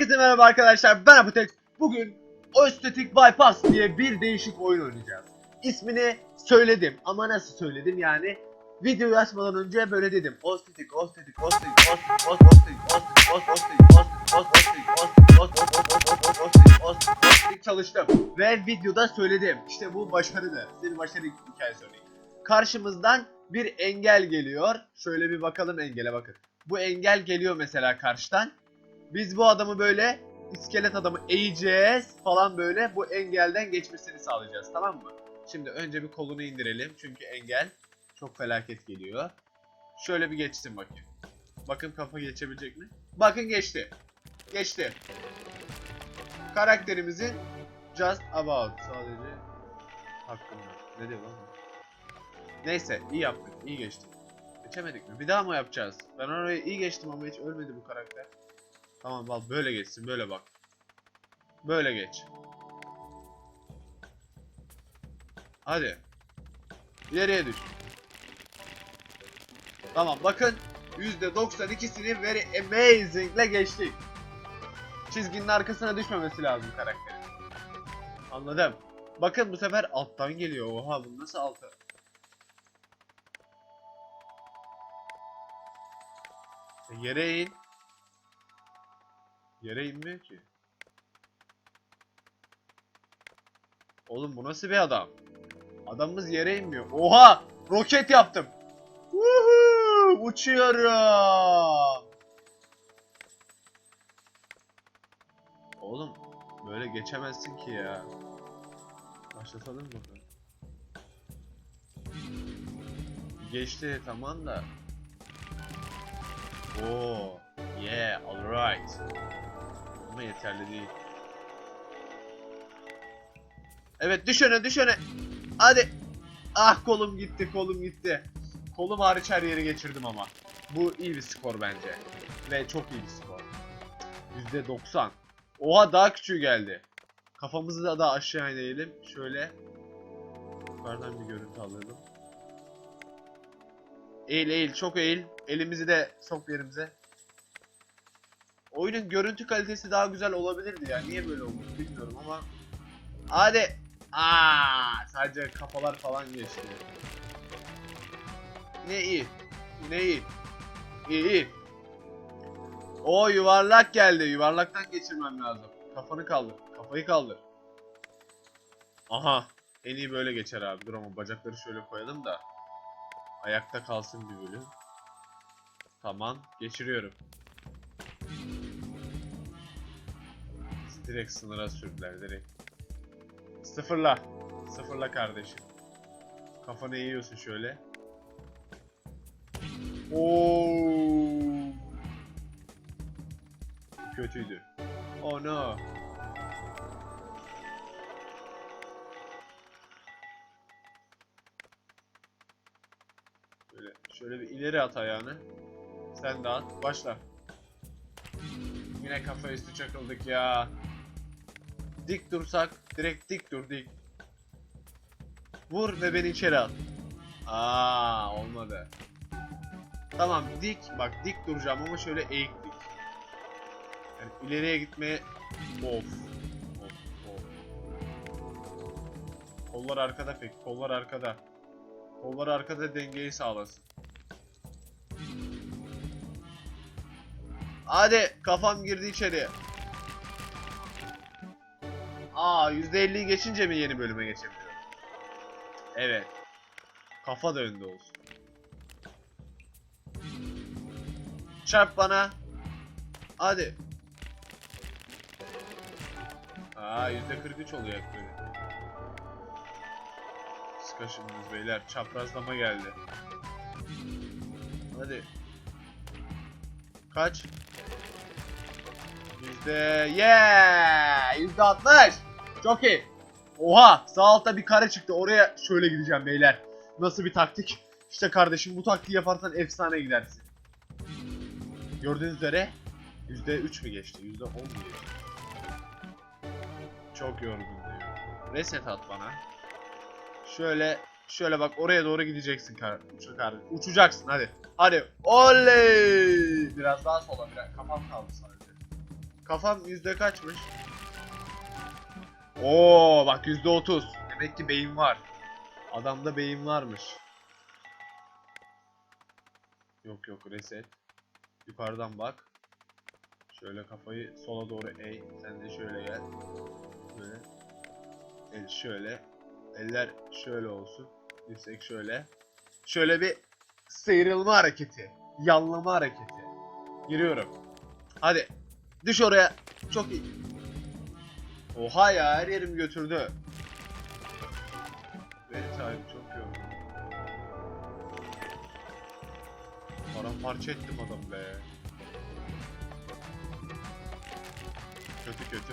Herkese merhaba arkadaşlar ben Apotek. Bugün Östetik Bypass diye bir değişik oyun oynayacağız. İsmini söyledim ama nasıl söyledim yani videoyu açmadan önce böyle dedim. Östetik, östetik, östetik, östetik, östetik, östetik, östetik, östetik, çalıştım ve videoda söyledim. İşte bu başarılı. Size bir başarı hikayesi örneği. Karşımızdan bir engel geliyor. Şöyle bir bakalım engele bakın. Bu engel geliyor mesela karşıdan biz bu adamı böyle iskelet adamı eğeceğiz falan böyle bu engelden geçmesini sağlayacağız tamam mı? Şimdi önce bir kolunu indirelim çünkü engel çok felaket geliyor. Şöyle bir geçsin bakayım. Bakın kafa geçebilecek mi? Bakın geçti. Geçti. Karakterimizin just about sadece hakkında. Ne diyor lan? Neyse iyi yaptık. iyi geçtik. Geçemedik mi? Bir daha mı yapacağız? Ben oraya iyi geçtim ama hiç ölmedi bu karakter. Tamam bak böyle geçsin böyle bak. Böyle geç. Hadi. İleriye düş. Tamam bakın %92'sini very amazing ile geçtik. Çizginin arkasına düşmemesi lazım karakterin. Anladım. Bakın bu sefer alttan geliyor. Oha bu nasıl altı? E, Yere in. Yere inmiyor ki. Oğlum bu nasıl bir adam? Adamımız yere inmiyor. Oha! Roket yaptım. Woohoo! Uçuyorum. Oğlum böyle geçemezsin ki ya. Başlatalım mı? Geçti tamam da. Oo. Yeah, alright. Ama yeterli değil. Evet düş öne düş öne. Hadi. Ah kolum gitti kolum gitti. Kolum hariç her yeri geçirdim ama. Bu iyi bir skor bence. Ve çok iyi bir skor. %90. Oha daha küçüğü geldi. Kafamızı da daha aşağı inelim. Şöyle. Yukarıdan bir görüntü alalım. Eğil eğil çok eğil. Elimizi de sok yerimize. Oyunun görüntü kalitesi daha güzel olabilirdi ya. Niye böyle olmuş bilmiyorum ama. Hadi. Aa, sadece kafalar falan geçti. Ne iyi. Ne iyi. İyi iyi. O yuvarlak geldi. Yuvarlaktan geçirmem lazım. Kafanı kaldır. Kafayı kaldır. Aha. En iyi böyle geçer abi. Dur ama bacakları şöyle koyalım da. Ayakta kalsın bir bölüm. Tamam. Geçiriyorum. Direkt sınıra sürdüler direkt. Sıfırla. Sıfırla kardeşim. Kafanı eğiyorsun şöyle. Oo. Kötüydü. Oh no. Şöyle, şöyle bir ileri at ayağını. Sen de at. Başla. Yine kafa üstü çakıldık ya. Dik dursak direkt dik dur dik. Vur ve beni içeri at. Aa olmadı. Tamam dik bak dik duracağım ama şöyle eğik dik. Yani ileriye gitmeye of. Of of. Kollar arkada pek. Kollar arkada. Kollar arkada dengeyi sağlasın. Hadi kafam girdi içeri. Aa %50'yi geçince mi yeni bölüme geçebiliyorum? Evet. Kafa da önde olsun. Çarp bana. Hadi. Aa %43 oluyor böyle. Sıkaşımız beyler. Çaprazlama geldi. Hadi. Kaç? Yüzde... Yeah! Yüzde altmış! Çok iyi. Oha! Sağ altta bir kare çıktı. Oraya şöyle gideceğim beyler. Nasıl bir taktik? İşte kardeşim bu taktiği yaparsan efsane gidersin. Gördüğünüz üzere yüzde üç mü geçti? Yüzde on mu geçti? Çok yorgun. Reset at bana. Şöyle şöyle bak oraya doğru gideceksin kar uça- kar uçacaksın hadi. Hadi. Oley! Biraz daha sola biraz kafam kaldı sadece. Kafam yüzde kaçmış? Oo bak yüzde otuz. Demek ki beyin var. Adamda beyin varmış. Yok yok reset. Yukarıdan bak. Şöyle kafayı sola doğru eğ. Sen de şöyle gel. Böyle. El şöyle. Eller şöyle olsun. Dirsek şöyle. Şöyle bir sıyrılma hareketi. Yanlama hareketi. Giriyorum. Hadi. Düş oraya. Çok iyi. Oha ya her yerim götürdü. Evet abi çok yorgun. Paramparça ettim adam be. Kötü kötü.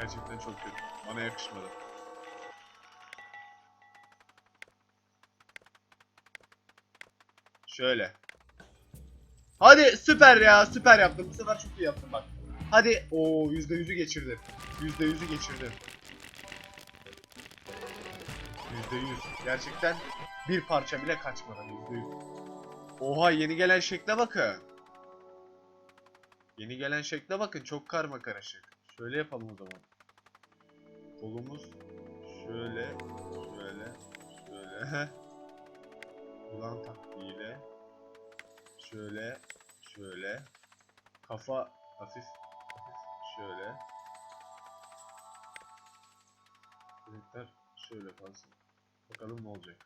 Gerçekten çok kötü. Bana yakışmadı. Şöyle. Hadi süper ya süper yaptım. Bu sefer çok iyi yaptım bak. Hadi o yüzde yüzü geçirdim. Yüzde yüzü geçirdim. Yüzde yüz. Gerçekten bir parça bile kaçmadan yüzde yüz. Oha yeni gelen şekle bakın. Yeni gelen şekle bakın çok karma karışık. Şöyle yapalım o zaman. Kolumuz şöyle, şöyle, şöyle. Ulan taktiğiyle. Şöyle, şöyle. Kafa hafif şöyle. Bilekler şöyle kalsın. Bakalım ne olacak.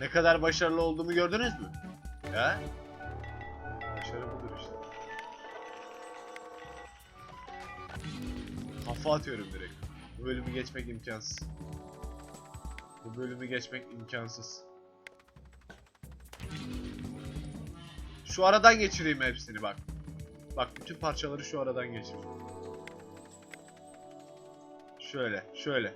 Ne kadar başarılı olduğumu gördünüz mü? Ya? Başarı budur işte. Kafa atıyorum direkt. Bu bölümü geçmek imkansız. Bu bölümü geçmek imkansız. Şu aradan geçireyim hepsini bak. Bak bütün parçaları şu aradan geçir. Şöyle, şöyle.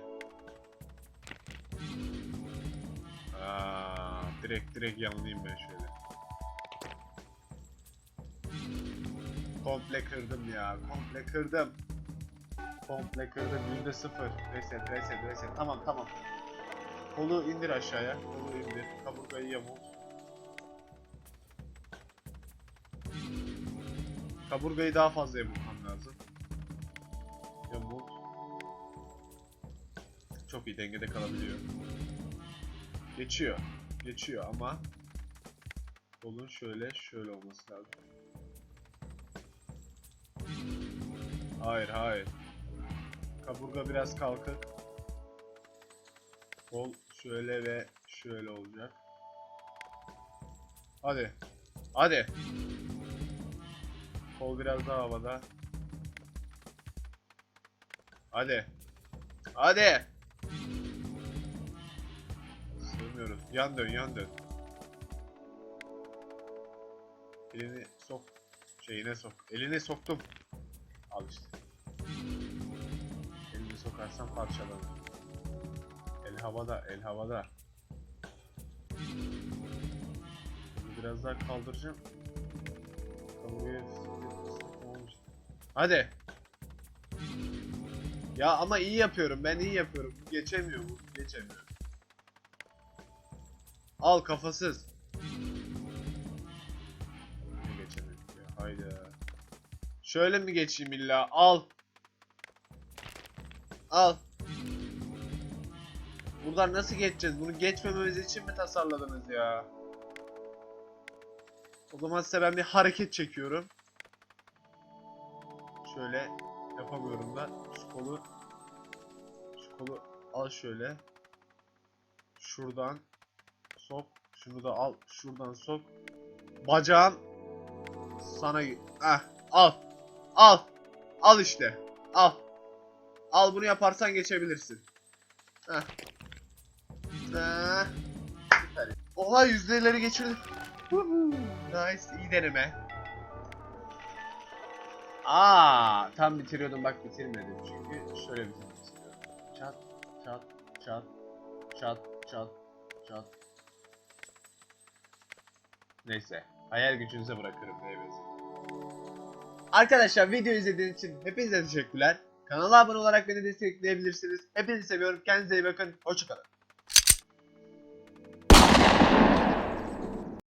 Aa, direkt direkt yanlayayım ben şöyle. Komple kırdım ya, komple kırdım. Komple kırdım, yüzde sıfır. Reset, reset, reset. Tamam, tamam. Kolu indir aşağıya, kolu indir. Kaburgayı yamult. Kaburgayı daha fazla yamultmam lazım. Yamult. Çok iyi dengede kalabiliyor. Geçiyor. Geçiyor ama kolun şöyle şöyle olması lazım. Hayır hayır. Kaburga biraz kalkık. Kol şöyle ve şöyle olacak. Hadi. Hadi. Kol biraz daha havada. Hadi. Hadi. Sığmıyoruz. Yan dön, yan dön. Elini sok. Şeyine sok. Eline soktum. Al işte. Elini sokarsan parçalanır. El havada, el havada. Bunu biraz daha kaldıracağım. Olmuş. Hadi. Ya ama iyi yapıyorum. Ben iyi yapıyorum. Geçemiyor bu. Geçemiyor. Al kafasız. Geçemedik ya. Haydi. Şöyle mi geçeyim illa? Al. Al. Buradan nasıl geçeceğiz? Bunu geçmememiz için mi tasarladınız ya? O zaman size ben bir hareket çekiyorum. Şöyle yapamıyorum da şu kolu şu kolu al şöyle. Şuradan sok. Şunu da al. Şuradan sok. Bacağın sana ah al. Al. Al işte. Al. Al bunu yaparsan geçebilirsin. Heh. Heh. Oha yüzdeleri geçirdim. Nice. iyi deneme. Aa, tam bitiriyordum bak bitirmedim çünkü şöyle bitirmek istiyorum. Çat çat çat çat çat çat. Neyse, hayal gücünüze bırakırım meyvesi. Arkadaşlar video izlediğiniz için hepinize teşekkürler. Kanala abone olarak beni destekleyebilirsiniz. Hepinizi seviyorum. Kendinize iyi bakın. Hoşçakalın.